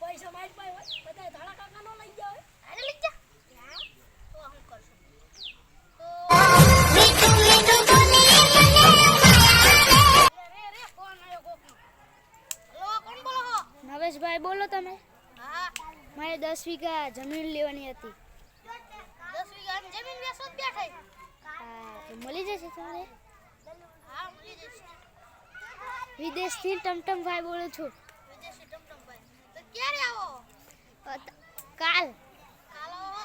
પૈસા મારી પાસે હોય બધા ધાડા કાકા નો લઈ અરે લઈ જા. તો હું કરશું? નવેશભાઈ બોલો તમે. હા. મારે દસ વીઘા જમીન લેવાની હતી. દસ વીઘા જમીન વેચો જ બેઠા હા મળી જશે તમારે વિદેશથી ટમટમભાઈ બોલું છું. વિદેશી ટમટમભાઈ તો ક્યારે આવો? કાલ. કાલ? આવો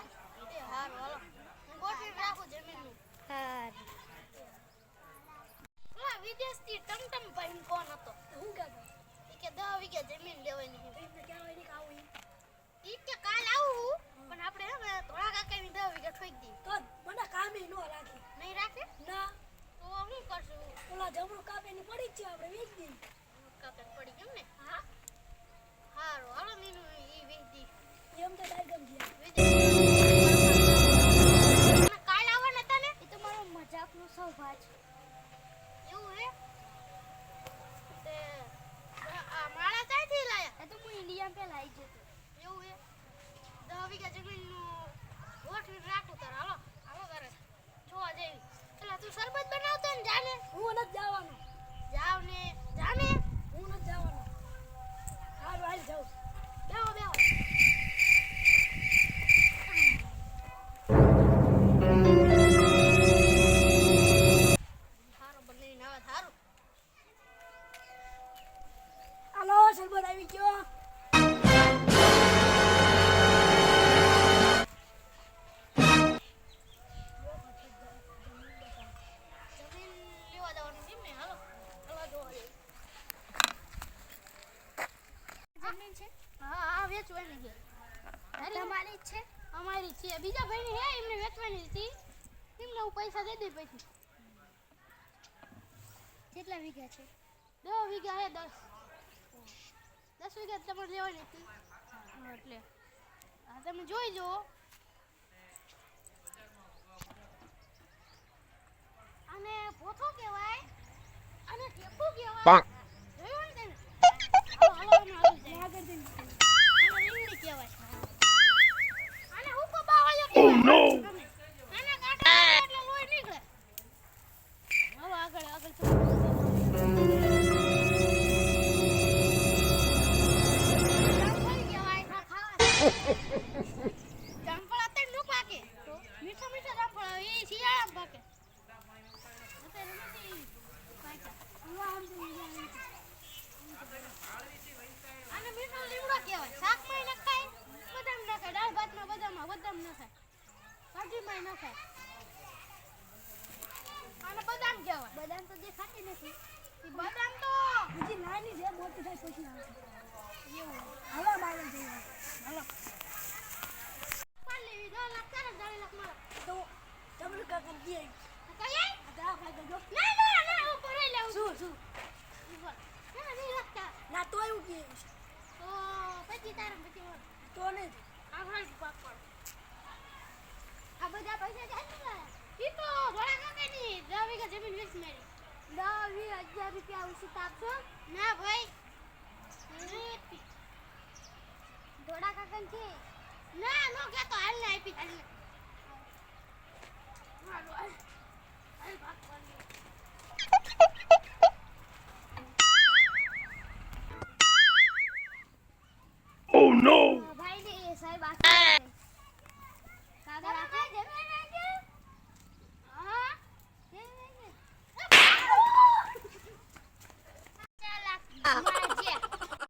એ હારું હાલો. હું ગોઠવી રાખું જમીનનું. હા ઓલા વિદેશથી ટમટમભાઈ કોણ હતો. હું કે દસ વીઘા જમીન લેવાની છે. એમને ક્યાં હોય ને ખાવું ઈ. ઈ કે કાલ આવું પણ આપણે હે ને ધોળા કાકાની દસ વીઘા ઠોકી દઈએ તો મને કામે નો રાખે નહીં રાખે ના તો હું કરશું ઓલા જમણું છે આપણે વેચ દઈએ. કાકા પડી ગયું ને? હા? હારું હાલો મીનુ ઈ વેચી દી એમ તો ડાયગમ ગયા વિદેશ કાલ આવવાના હતા ને એ તો મારો મજાકનો સ્વભાવ છે. એવું હે? તે આ માળા ક્યાંથી લાયા? એ તો હું ઇન્ડિયા પે લાવી જતો એવું હે? દસ વીઘા જમીનનું ગોઠવી રાખું તાર હાલો. તમારી જ છે. અમારી છે. બીજા ભાઈની હે એમને વેચવાની હતી. એમને હું પૈસા દઈ દઈ પછી. કેટલા વીઘા છે? દસ વીઘા હે દસ. દસ વીઘા તમારે લેવાની હતી. એટલે. હા તમે જોઈ જુઓ અને પોથો કહેવાય. અને ટેપુ કહેવાય. જામફળ અત્યારે નો પાકે. મીઠા મીઠા જામફળ એ શિયાળામાં પાકે. અત્યારે નથી. પાક્યા. મીઠો લીમડો કહેવાય. શાકમાં નખાય બદામ નખાય દાળ ભાતમાં બધામાં બધામાં નખાય ભાજીમાં નખાય અને બદામ કહેવાય. બદામ તો દેખાતી નથી. બદામ તો નાની છે મોટી થાય પછી આવશે. ના તો એવું કે પછી તારે પછી તો નહીં આગળ જ પાક પાડો. આ બધા પૈસા ક્યાંથી લાયા? ઈ તો ધોળા કાકાની દસ વીઘા જમીન વેચી મારી. દસ વીસ હજાર રૂપિયા ઉછીત ના ભાઈ થોડા કાકા છે ના નો કે તો હાલ નહીં આપી હાલ Oh no! ભાઈ ને સાહેબ આ